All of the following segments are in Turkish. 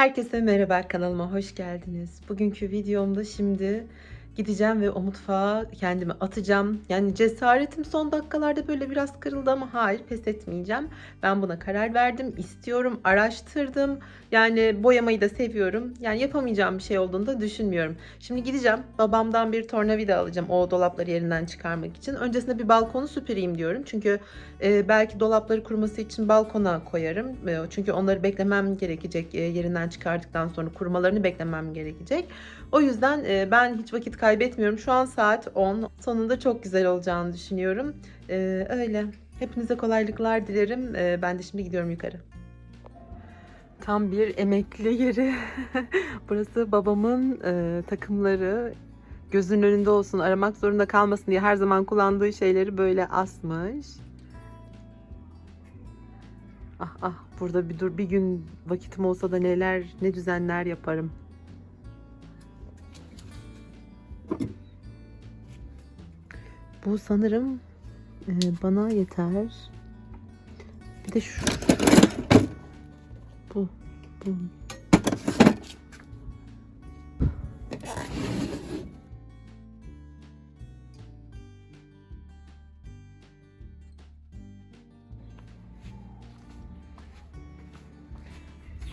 Herkese merhaba kanalıma hoş geldiniz. Bugünkü videomda şimdi gideceğim ve o mutfağa kendimi atacağım. Yani cesaretim son dakikalarda böyle biraz kırıldı ama hayır pes etmeyeceğim. Ben buna karar verdim, istiyorum, araştırdım. Yani boyamayı da seviyorum. Yani yapamayacağım bir şey olduğunu da düşünmüyorum. Şimdi gideceğim babamdan bir tornavida alacağım o dolapları yerinden çıkarmak için. Öncesinde bir balkonu süpüreyim diyorum. Çünkü e, belki dolapları kuruması için balkona koyarım. E, çünkü onları beklemem gerekecek. E, yerinden çıkardıktan sonra kurumalarını beklemem gerekecek. O yüzden e, ben hiç vakit kaybetmiyorum. Şu an saat 10. Sonunda çok güzel olacağını düşünüyorum. E, öyle. Hepinize kolaylıklar dilerim. E, ben de şimdi gidiyorum yukarı. Tam bir emekli yeri. Burası babamın e, takımları gözünün önünde olsun, aramak zorunda kalmasın diye her zaman kullandığı şeyleri böyle asmış. Ah ah burada bir dur bir gün vakitim olsa da neler ne düzenler yaparım. Bu sanırım e, bana yeter. Bir de şu bu bu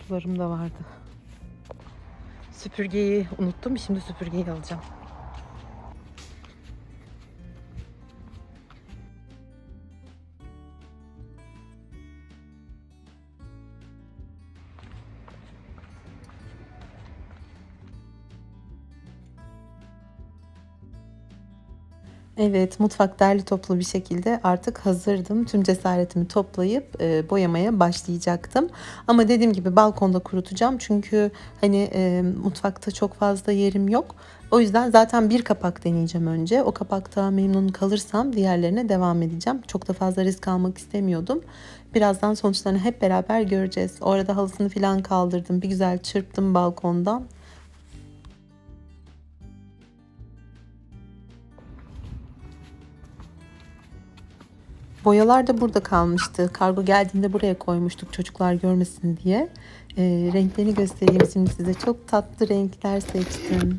sularım da vardı. Süpürgeyi unuttum. Şimdi süpürgeyi alacağım. Evet, mutfak derli toplu bir şekilde artık hazırdım. Tüm cesaretimi toplayıp e, boyamaya başlayacaktım. Ama dediğim gibi balkonda kurutacağım. Çünkü hani e, mutfakta çok fazla yerim yok. O yüzden zaten bir kapak deneyeceğim önce. O kapakta memnun kalırsam diğerlerine devam edeceğim. Çok da fazla risk almak istemiyordum. Birazdan sonuçlarını hep beraber göreceğiz. Orada halısını falan kaldırdım. Bir güzel çırptım balkondan. Boyalar da burada kalmıştı. Kargo geldiğinde buraya koymuştuk çocuklar görmesin diye. Ee, renklerini göstereyim şimdi size. Çok tatlı renkler seçtim.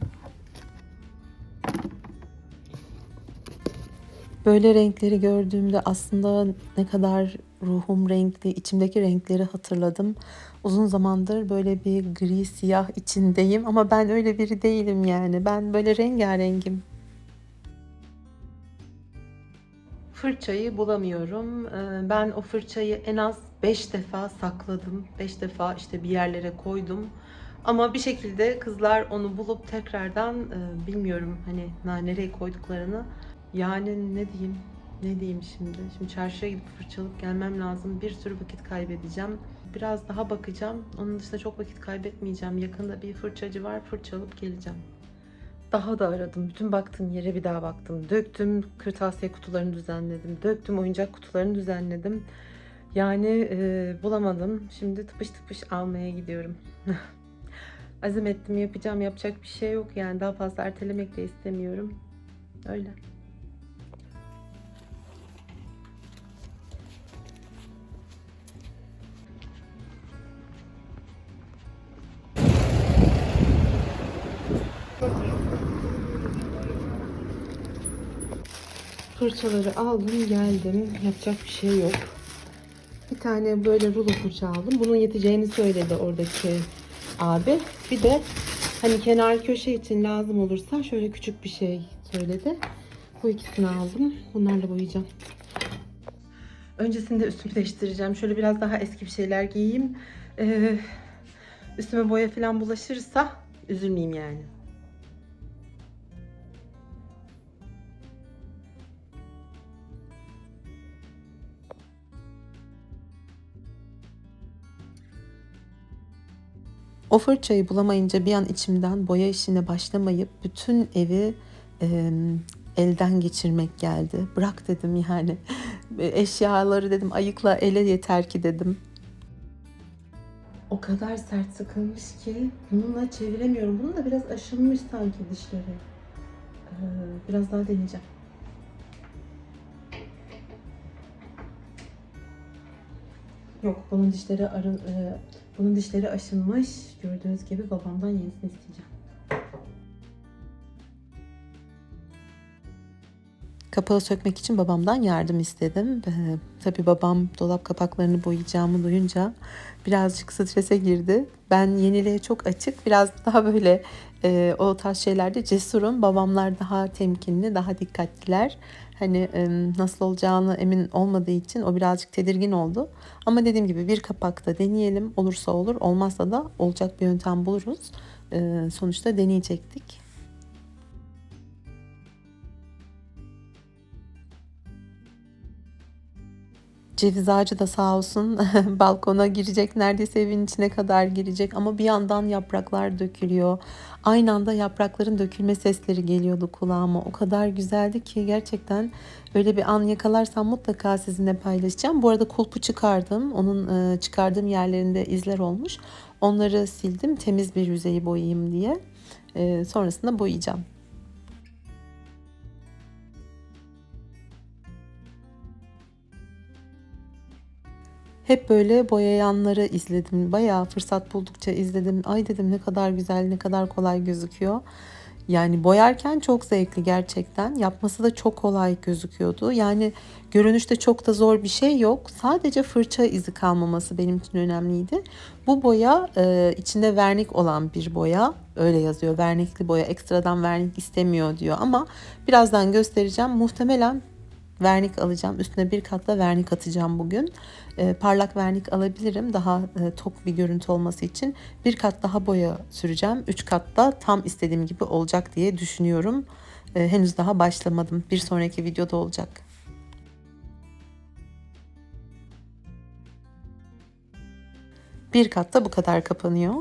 Böyle renkleri gördüğümde aslında ne kadar ruhum renkli, içimdeki renkleri hatırladım. Uzun zamandır böyle bir gri siyah içindeyim ama ben öyle biri değilim yani. Ben böyle rengarengim. Fırçayı bulamıyorum. Ee, Ben o fırçayı en az 5 defa sakladım. 5 defa işte bir yerlere koydum. Ama bir şekilde kızlar onu bulup tekrardan e, bilmiyorum hani nereye koyduklarını. Yani ne diyeyim? Ne diyeyim şimdi? Şimdi çarşıya gidip fırçalıp gelmem lazım. Bir sürü vakit kaybedeceğim. Biraz daha bakacağım. Onun dışında çok vakit kaybetmeyeceğim. Yakında bir fırçacı var. Fırçalıp geleceğim. Daha da aradım. Bütün baktığım yere bir daha baktım. Döktüm kırtasiye kutularını düzenledim. Döktüm oyuncak kutularını düzenledim. Yani e, bulamadım. Şimdi tıpış tıpış almaya gidiyorum. Azim ettim yapacağım. Yapacak bir şey yok yani. Daha fazla ertelemek de istemiyorum. Öyle. Fırçaları aldım geldim. Yapacak bir şey yok. Bir tane böyle rulo fırça aldım. Bunun yeteceğini söyledi oradaki abi. Bir de hani kenar köşe için lazım olursa şöyle küçük bir şey söyledi. Bu ikisini aldım. Bunlarla boyayacağım. Öncesinde üstümü değiştireceğim. Şöyle biraz daha eski bir şeyler giyeyim. Ee, üstüme boya falan bulaşırsa üzülmeyeyim yani. O fırçayı bulamayınca bir an içimden boya işine başlamayıp bütün evi e, elden geçirmek geldi. Bırak dedim yani. Eşyaları dedim ayıkla ele yeter ki dedim. O kadar sert sıkılmış ki bununla çeviremiyorum. Bunun da biraz aşınmış sanki dişleri. Ee, biraz daha deneyeceğim. Yok bunun dişleri arın, e, Bunun dişleri aşınmış. Gördüğünüz gibi babamdan yenisini isteyeceğim. Kapağı sökmek için babamdan yardım istedim. Ee, tabii babam dolap kapaklarını boyayacağımı duyunca birazcık strese girdi. Ben yeniliğe çok açık, biraz daha böyle e, o tarz şeylerde cesurum. Babamlar daha temkinli, daha dikkatliler. Hani e, nasıl olacağını emin olmadığı için o birazcık tedirgin oldu. Ama dediğim gibi bir kapakta deneyelim. Olursa olur, olmazsa da olacak bir yöntem buluruz. E, sonuçta deneyecektik. Ceviz ağacı da sağ olsun balkona girecek. Neredeyse evin içine kadar girecek. Ama bir yandan yapraklar dökülüyor. Aynı anda yaprakların dökülme sesleri geliyordu kulağıma. O kadar güzeldi ki gerçekten öyle bir an yakalarsam mutlaka sizinle paylaşacağım. Bu arada kulpu çıkardım. Onun e, çıkardığım yerlerinde izler olmuş. Onları sildim temiz bir yüzeyi boyayayım diye. E, sonrasında boyayacağım. Hep böyle boyayanları izledim. Bayağı fırsat buldukça izledim. Ay dedim ne kadar güzel, ne kadar kolay gözüküyor. Yani boyarken çok zevkli gerçekten. Yapması da çok kolay gözüküyordu. Yani görünüşte çok da zor bir şey yok. Sadece fırça izi kalmaması benim için önemliydi. Bu boya e, içinde vernik olan bir boya. Öyle yazıyor. Vernikli boya. Ekstradan vernik istemiyor diyor. Ama birazdan göstereceğim. Muhtemelen vernik alacağım. Üstüne bir katla vernik atacağım bugün. E, parlak vernik alabilirim daha e, tok bir görüntü olması için. Bir kat daha boya süreceğim. Üç katta tam istediğim gibi olacak diye düşünüyorum. E, henüz daha başlamadım. Bir sonraki videoda olacak. Bir katta bu kadar kapanıyor.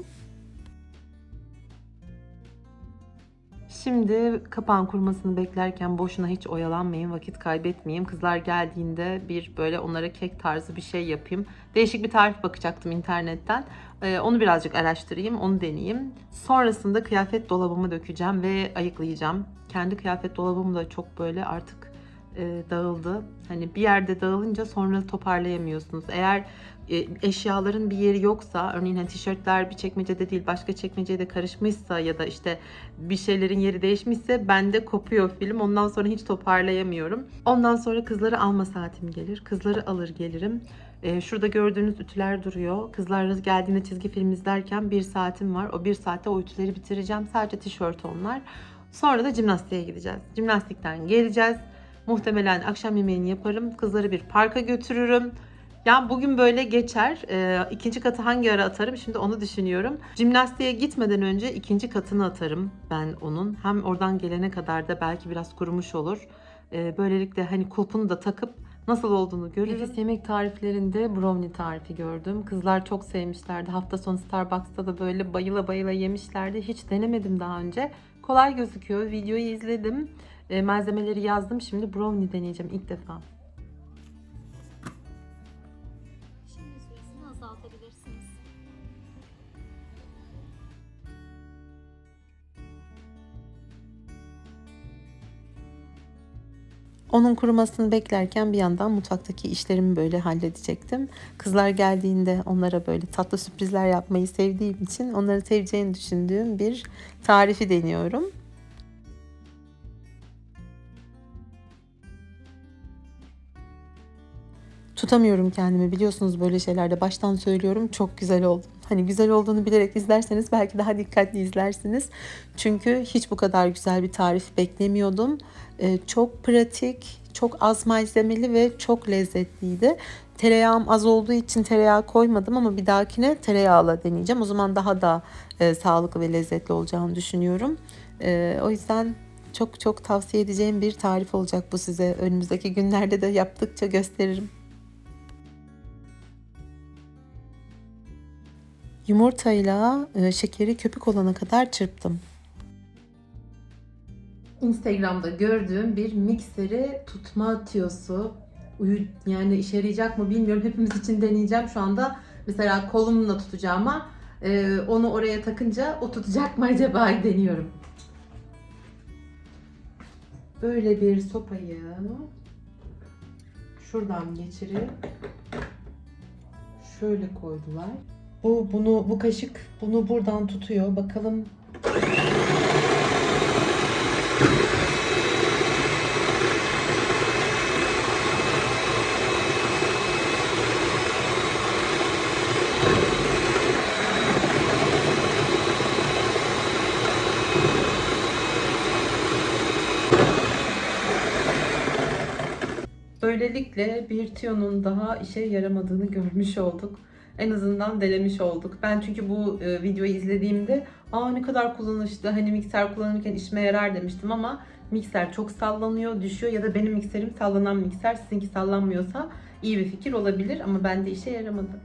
Şimdi kapağın kurumasını beklerken boşuna hiç oyalanmayın, vakit kaybetmeyeyim. Kızlar geldiğinde bir böyle onlara kek tarzı bir şey yapayım. Değişik bir tarif bakacaktım internetten. Ee, onu birazcık araştırayım, onu deneyeyim. Sonrasında kıyafet dolabımı dökeceğim ve ayıklayacağım. Kendi kıyafet dolabım da çok böyle artık e, dağıldı. Hani bir yerde dağılınca sonra toparlayamıyorsunuz. Eğer e, eşyaların bir yeri yoksa örneğin hani tişörtler bir çekmecede değil başka çekmecede karışmışsa ya da işte bir şeylerin yeri değişmişse bende kopuyor film. Ondan sonra hiç toparlayamıyorum. Ondan sonra kızları alma saatim gelir. Kızları alır gelirim. Ee, şurada gördüğünüz ütüler duruyor. Kızlar geldiğinde çizgi film izlerken bir saatim var. O bir saatte o ütüleri bitireceğim. Sadece tişört onlar. Sonra da jimnastiğe gideceğiz. Jimnastikten geleceğiz. Muhtemelen akşam yemeğini yaparım. Kızları bir parka götürürüm. Yani bugün böyle geçer. Ee, ikinci katı hangi ara atarım şimdi onu düşünüyorum. Jimnastiğe gitmeden önce ikinci katını atarım ben onun. Hem oradan gelene kadar da belki biraz kurumuş olur. Ee, böylelikle hani kulpunu da takıp nasıl olduğunu görürüm. Nefis yemek tariflerinde brownie tarifi gördüm. Kızlar çok sevmişlerdi. Hafta sonu Starbucks'ta da böyle bayıla bayıla yemişlerdi. Hiç denemedim daha önce. Kolay gözüküyor. Videoyu izledim. E, malzemeleri yazdım. Şimdi brownie deneyeceğim ilk defa. Şimdi süresini azaltabilirsiniz. Onun kurumasını beklerken bir yandan mutfaktaki işlerimi böyle halledecektim. Kızlar geldiğinde onlara böyle tatlı sürprizler yapmayı sevdiğim için onları seveceğini düşündüğüm bir tarifi deniyorum. Tutamıyorum kendimi biliyorsunuz böyle şeylerde baştan söylüyorum çok güzel oldu. Hani güzel olduğunu bilerek izlerseniz belki daha dikkatli izlersiniz. Çünkü hiç bu kadar güzel bir tarif beklemiyordum. Ee, çok pratik, çok az malzemeli ve çok lezzetliydi. Tereyağım az olduğu için tereyağı koymadım ama bir dahakine tereyağla deneyeceğim. O zaman daha da e, sağlıklı ve lezzetli olacağını düşünüyorum. E, o yüzden çok çok tavsiye edeceğim bir tarif olacak bu size. Önümüzdeki günlerde de yaptıkça gösteririm. Yumurtayla e, şekeri köpük olana kadar çırptım. Instagram'da gördüğüm bir mikseri tutma tiyosu. Uyu, yani işe yarayacak mı bilmiyorum. Hepimiz için deneyeceğim şu anda. Mesela kolumla tutacağım ama e, onu oraya takınca o tutacak mı acaba deniyorum. Böyle bir sopayı şuradan geçirip şöyle koydular. Bu bunu bu kaşık bunu buradan tutuyor. Bakalım Böylelikle bir tiyonun daha işe yaramadığını görmüş olduk. En azından denemiş olduk. Ben çünkü bu e, videoyu izlediğimde aa ne kadar kullanışlı hani mikser kullanırken işime yarar demiştim ama mikser çok sallanıyor, düşüyor ya da benim mikserim sallanan mikser sizinki sallanmıyorsa iyi bir fikir olabilir ama bende işe yaramadı.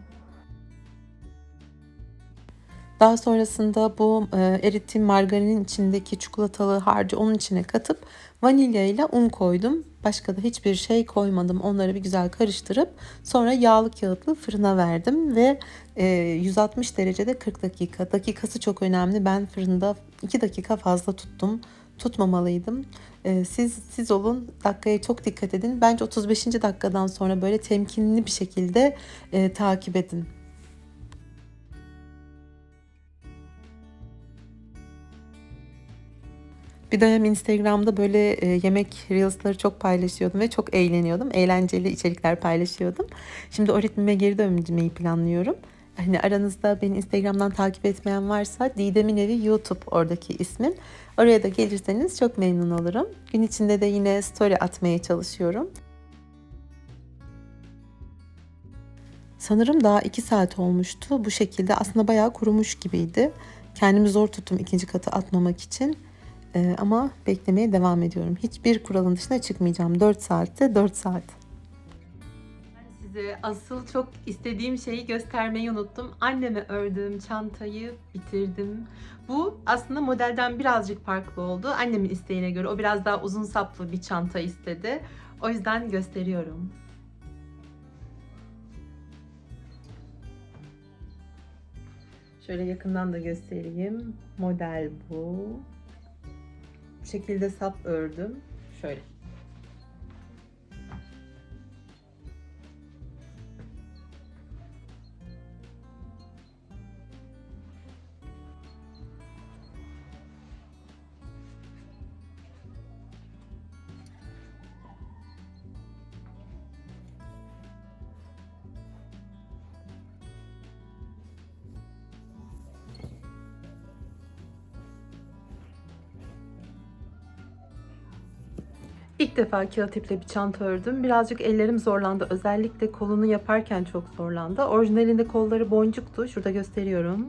Daha sonrasında bu e, erittiğim margarinin içindeki çikolatalı harcı onun içine katıp vanilya ile un koydum. Başka da hiçbir şey koymadım. Onları bir güzel karıştırıp sonra yağlı kağıtlı fırına verdim ve e, 160 derecede 40 dakika. Dakikası çok önemli. Ben fırında 2 dakika fazla tuttum. Tutmamalıydım. E, siz siz olun. Dakikaya çok dikkat edin. Bence 35. dakikadan sonra böyle temkinli bir şekilde e, takip edin. Bir dönem Instagram'da böyle e, yemek reels'ları çok paylaşıyordum ve çok eğleniyordum. Eğlenceli içerikler paylaşıyordum. Şimdi o ritmime geri dönmeyi planlıyorum. Hani aranızda beni Instagram'dan takip etmeyen varsa Didem'in evi YouTube oradaki ismim. Oraya da gelirseniz çok memnun olurum. Gün içinde de yine story atmaya çalışıyorum. Sanırım daha 2 saat olmuştu. Bu şekilde aslında bayağı kurumuş gibiydi. Kendimi zor tuttum ikinci katı atmamak için. Ee, ama beklemeye devam ediyorum. Hiçbir kuralın dışına çıkmayacağım. 4 saatte 4 saat. Ben size asıl çok istediğim şeyi göstermeyi unuttum. Anneme ördüğüm çantayı bitirdim. Bu aslında modelden birazcık farklı oldu. Annemin isteğine göre o biraz daha uzun saplı bir çanta istedi. O yüzden gösteriyorum. Şöyle yakından da göstereyim. Model bu. Şekilde sap ördüm. Şöyle. İlk defa kağıt iple bir çanta ördüm. Birazcık ellerim zorlandı. Özellikle kolunu yaparken çok zorlandı. Orijinalinde kolları boncuktu. Şurada gösteriyorum.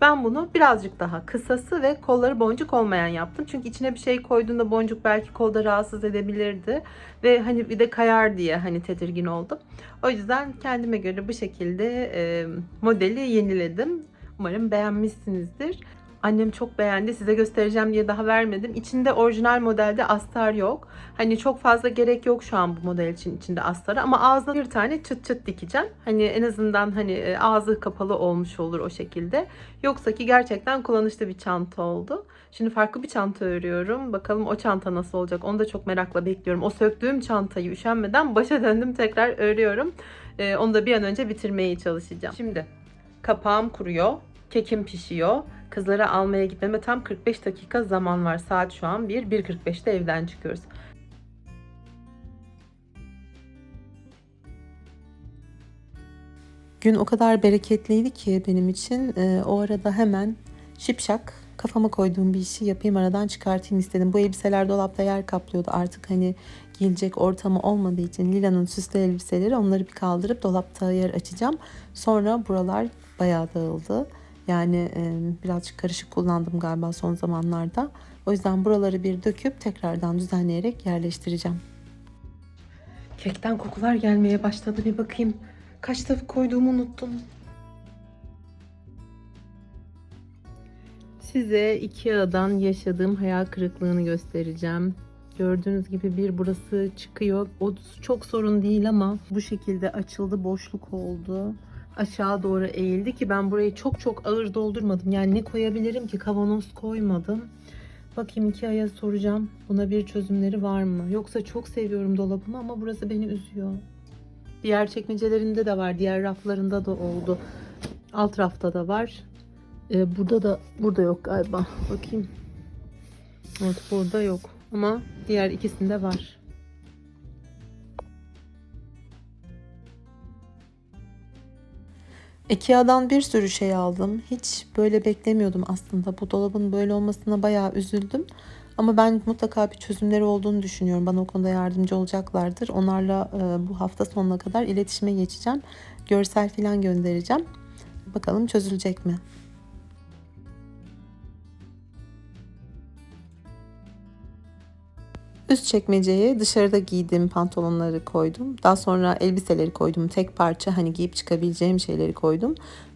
Ben bunu birazcık daha kısası ve kolları boncuk olmayan yaptım. Çünkü içine bir şey koyduğunda boncuk belki kolda rahatsız edebilirdi. Ve hani bir de kayar diye hani tedirgin oldum. O yüzden kendime göre bu şekilde modeli yeniledim. Umarım beğenmişsinizdir. Annem çok beğendi. Size göstereceğim diye daha vermedim. İçinde orijinal modelde astar yok. Hani çok fazla gerek yok şu an bu model için içinde astarı ama ağzına bir tane çıt çıt dikeceğim. Hani en azından hani e, ağzı kapalı olmuş olur o şekilde. Yoksa ki gerçekten kullanışlı bir çanta oldu. Şimdi farklı bir çanta örüyorum. Bakalım o çanta nasıl olacak? Onu da çok merakla bekliyorum. O söktüğüm çantayı üşenmeden başa döndüm tekrar örüyorum. Ee, onu da bir an önce bitirmeye çalışacağım. Şimdi kapağım kuruyor. Kekim pişiyor. Kızları almaya gitmeme tam 45 dakika zaman var. Saat şu an 1. 1.45'te evden çıkıyoruz. Gün o kadar bereketliydi ki benim için. Ee, o arada hemen şipşak kafama koyduğum bir işi yapayım aradan çıkartayım istedim. Bu elbiseler dolapta yer kaplıyordu artık hani giyilecek ortamı olmadığı için Lila'nın süslü elbiseleri onları bir kaldırıp dolapta yer açacağım. Sonra buralar bayağı dağıldı. Yani e, birazcık karışık kullandım galiba son zamanlarda. O yüzden buraları bir döküp tekrardan düzenleyerek yerleştireceğim. Kekten kokular gelmeye başladı bir bakayım. Kaç tavuk koyduğumu unuttum. Size Ikea'dan yaşadığım hayal kırıklığını göstereceğim. Gördüğünüz gibi bir burası çıkıyor. O çok sorun değil ama bu şekilde açıldı, boşluk oldu aşağı doğru eğildi ki ben burayı çok çok ağır doldurmadım. Yani ne koyabilirim ki kavanoz koymadım. Bakayım iki aya soracağım. Buna bir çözümleri var mı? Yoksa çok seviyorum dolabımı ama burası beni üzüyor. Diğer çekmecelerinde de var. Diğer raflarında da oldu. Alt rafta da var. Ee, burada da burada yok galiba. Bakayım. Evet burada yok. Ama diğer ikisinde var. Ikea'dan bir sürü şey aldım. Hiç böyle beklemiyordum aslında. Bu dolabın böyle olmasına bayağı üzüldüm. Ama ben mutlaka bir çözümleri olduğunu düşünüyorum. Bana o konuda yardımcı olacaklardır. Onlarla e, bu hafta sonuna kadar iletişime geçeceğim. Görsel falan göndereceğim. Bakalım çözülecek mi? Üst çekmeceye dışarıda giydiğim pantolonları koydum. Daha sonra elbiseleri koydum. Tek parça hani giyip çıkabileceğim şeyleri koydum.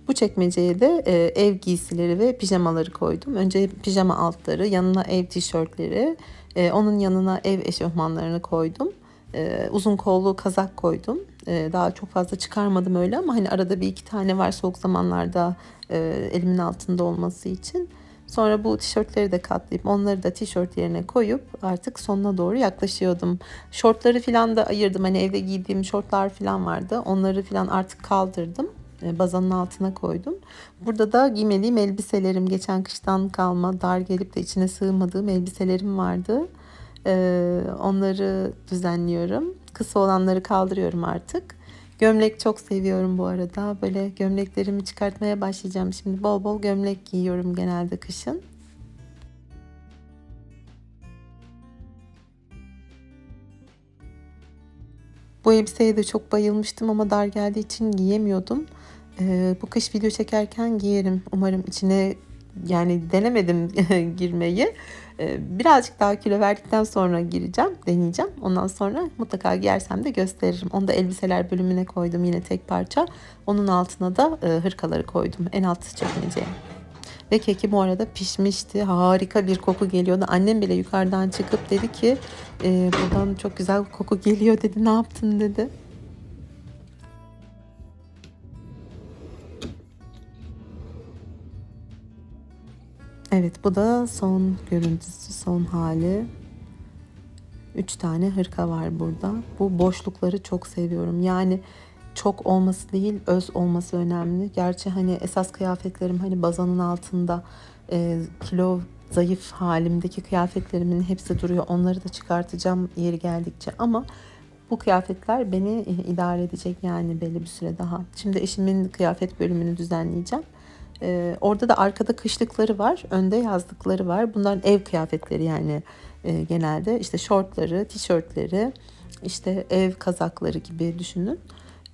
Bu çekmeceye de e, ev giysileri ve pijamaları koydum. Önce pijama altları, yanına ev tişörtleri, e, onun yanına ev eşofmanlarını koydum. E, uzun kollu kazak koydum. E, daha çok fazla çıkarmadım öyle ama hani arada bir iki tane var soğuk zamanlarda e, elimin altında olması için. Sonra bu tişörtleri de katlayıp onları da tişört yerine koyup artık sonuna doğru yaklaşıyordum. Şortları falan da ayırdım. Hani evde giydiğim şortlar falan vardı. Onları falan artık kaldırdım. E, Bazanın altına koydum. Burada da giymediğim elbiselerim. Geçen kıştan kalma dar gelip de içine sığmadığım elbiselerim vardı. E, Onları düzenliyorum. Kısa olanları kaldırıyorum artık. Gömlek çok seviyorum bu arada. Böyle gömleklerimi çıkartmaya başlayacağım. Şimdi bol bol gömlek giyiyorum genelde kışın. Bu elbiseye de çok bayılmıştım ama dar geldiği için giyemiyordum. Ee, bu kış video çekerken giyerim. Umarım içine yani denemedim girmeyi. Ee, birazcık daha kilo verdikten sonra gireceğim, deneyeceğim. Ondan sonra mutlaka giyersem de gösteririm. Onu da elbiseler bölümüne koydum yine tek parça. Onun altına da e, hırkaları koydum en alt çekmeceye. Ve keki bu arada pişmişti. Harika bir koku geliyordu. Annem bile yukarıdan çıkıp dedi ki e, buradan çok güzel koku geliyor dedi. Ne yaptın dedi. Evet bu da son görüntüsü, son hali. Üç tane hırka var burada. Bu boşlukları çok seviyorum. Yani çok olması değil, öz olması önemli. Gerçi hani esas kıyafetlerim hani bazanın altında e, kilo zayıf halimdeki kıyafetlerimin hepsi duruyor. Onları da çıkartacağım yeri geldikçe ama bu kıyafetler beni idare edecek yani belli bir süre daha. Şimdi eşimin kıyafet bölümünü düzenleyeceğim. Ee, orada da arkada kışlıkları var, önde yazlıkları var. Bunların ev kıyafetleri yani e, genelde işte şortları, tişörtleri, işte ev kazakları gibi düşünün.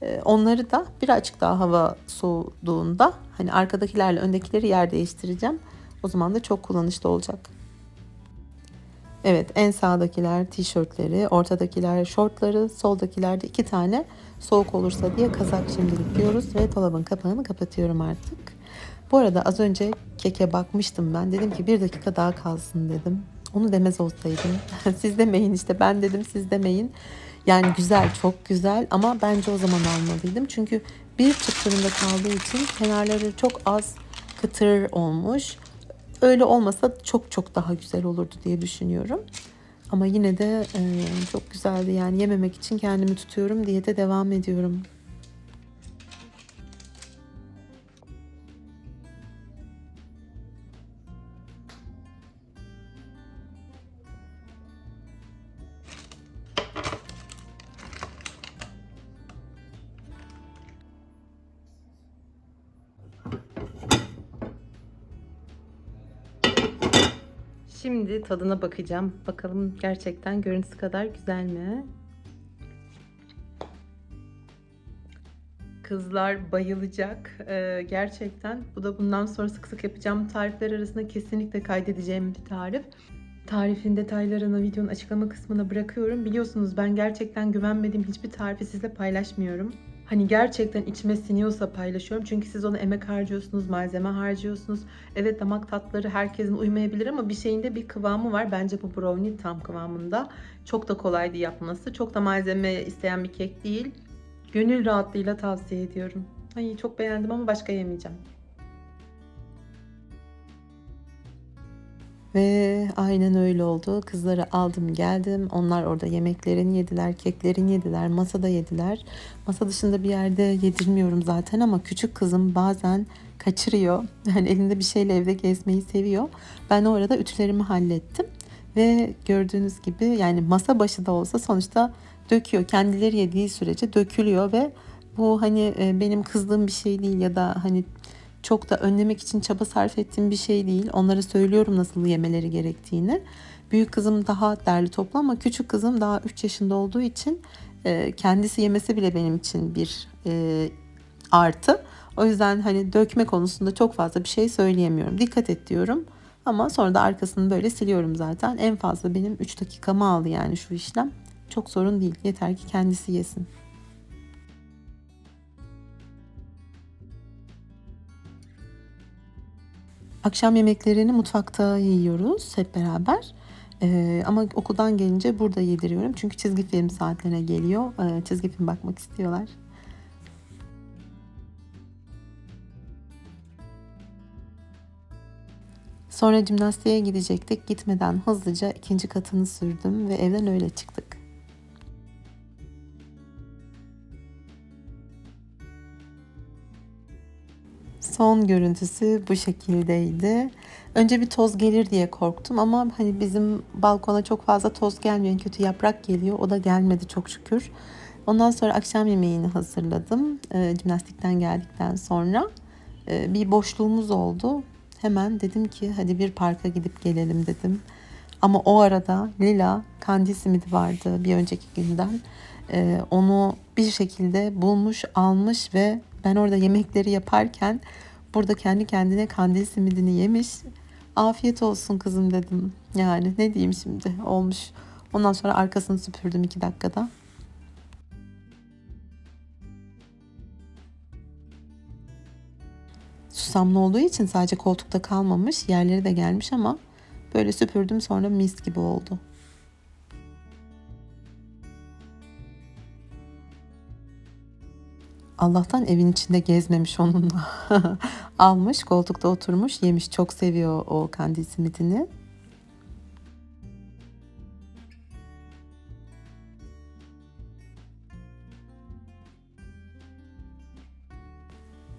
Ee, onları da birazcık daha hava soğuduğunda hani arkadakilerle öndekileri yer değiştireceğim. O zaman da çok kullanışlı olacak. Evet en sağdakiler tişörtleri, ortadakiler şortları, soldakiler de iki tane soğuk olursa diye kazak şimdilik diyoruz ve dolabın kapağını kapatıyorum artık. Bu arada az önce keke bakmıştım ben. Dedim ki bir dakika daha kalsın dedim. Onu demez olsaydım. siz demeyin işte ben dedim siz demeyin. Yani güzel çok güzel ama bence o zaman almalıydım. Çünkü bir çıtırında kaldığı için kenarları çok az kıtır olmuş. Öyle olmasa çok çok daha güzel olurdu diye düşünüyorum. Ama yine de e, çok güzeldi yani yememek için kendimi tutuyorum diyete devam ediyorum. Tadına bakacağım. Bakalım gerçekten görüntüsü kadar güzel mi? Kızlar bayılacak. Ee, gerçekten bu da bundan sonra sık sık yapacağım tarifler arasında kesinlikle kaydedeceğim bir tarif. Tarifin detaylarını videonun açıklama kısmına bırakıyorum. Biliyorsunuz ben gerçekten güvenmediğim hiçbir tarifi sizle paylaşmıyorum. Hani gerçekten içime siniyorsa paylaşıyorum. Çünkü siz ona emek harcıyorsunuz, malzeme harcıyorsunuz. Evet damak tatları herkesin uymayabilir ama bir şeyin de bir kıvamı var. Bence bu brownie tam kıvamında. Çok da kolaydı yapması. Çok da malzeme isteyen bir kek değil. Gönül rahatlığıyla tavsiye ediyorum. Ay çok beğendim ama başka yemeyeceğim. Ve aynen öyle oldu. Kızları aldım geldim. Onlar orada yemeklerini yediler, keklerini yediler, masada yediler. Masa dışında bir yerde yedirmiyorum zaten ama küçük kızım bazen kaçırıyor. Yani elinde bir şeyle evde gezmeyi seviyor. Ben o arada ütülerimi hallettim. Ve gördüğünüz gibi yani masa başı da olsa sonuçta döküyor. Kendileri yediği sürece dökülüyor ve bu hani e, benim kızdığım bir şey değil ya da hani çok da önlemek için çaba sarf ettiğim bir şey değil. Onlara söylüyorum nasıl yemeleri gerektiğini. Büyük kızım daha derli toplu ama küçük kızım daha 3 yaşında olduğu için e, kendisi yemesi bile benim için bir e, artı. O yüzden hani dökme konusunda çok fazla bir şey söyleyemiyorum. Dikkat et diyorum. Ama sonra da arkasını böyle siliyorum zaten. En fazla benim 3 dakikamı aldı yani şu işlem. Çok sorun değil. Yeter ki kendisi yesin. Akşam yemeklerini mutfakta yiyoruz hep beraber. Ee, ama okuldan gelince burada yediriyorum. Çünkü çizgi film saatlerine geliyor. Ee, çizgi film bakmak istiyorlar. Sonra jimnastiğe gidecektik. Gitmeden hızlıca ikinci katını sürdüm ve evden öyle çıktık. Son görüntüsü bu şekildeydi. Önce bir toz gelir diye korktum ama hani bizim balkona çok fazla toz gelmiyor. Kötü yaprak geliyor. O da gelmedi çok şükür. Ondan sonra akşam yemeğini hazırladım. E, jimnastikten geldikten sonra e, bir boşluğumuz oldu. Hemen dedim ki hadi bir parka gidip gelelim dedim. Ama o arada Lila kandil simidi vardı bir önceki günden. E, onu bir şekilde bulmuş, almış ve ben orada yemekleri yaparken burada kendi kendine kandil simidini yemiş. Afiyet olsun kızım dedim. Yani ne diyeyim şimdi olmuş. Ondan sonra arkasını süpürdüm iki dakikada. Susamlı olduğu için sadece koltukta kalmamış. Yerleri de gelmiş ama böyle süpürdüm sonra mis gibi oldu. Allah'tan evin içinde gezmemiş onunla. Almış koltukta oturmuş yemiş. Çok seviyor o kandil simidini.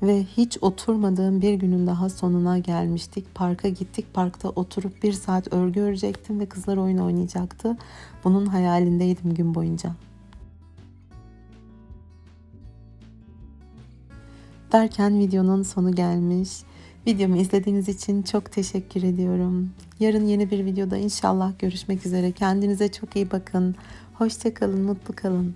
Ve hiç oturmadığım bir günün daha sonuna gelmiştik. Parka gittik. Parkta oturup bir saat örgü örecektim ve kızlar oyun oynayacaktı. Bunun hayalindeydim gün boyunca. Derken videonun sonu gelmiş. Videomu izlediğiniz için çok teşekkür ediyorum. Yarın yeni bir videoda inşallah görüşmek üzere. Kendinize çok iyi bakın. Hoşçakalın, mutlu kalın.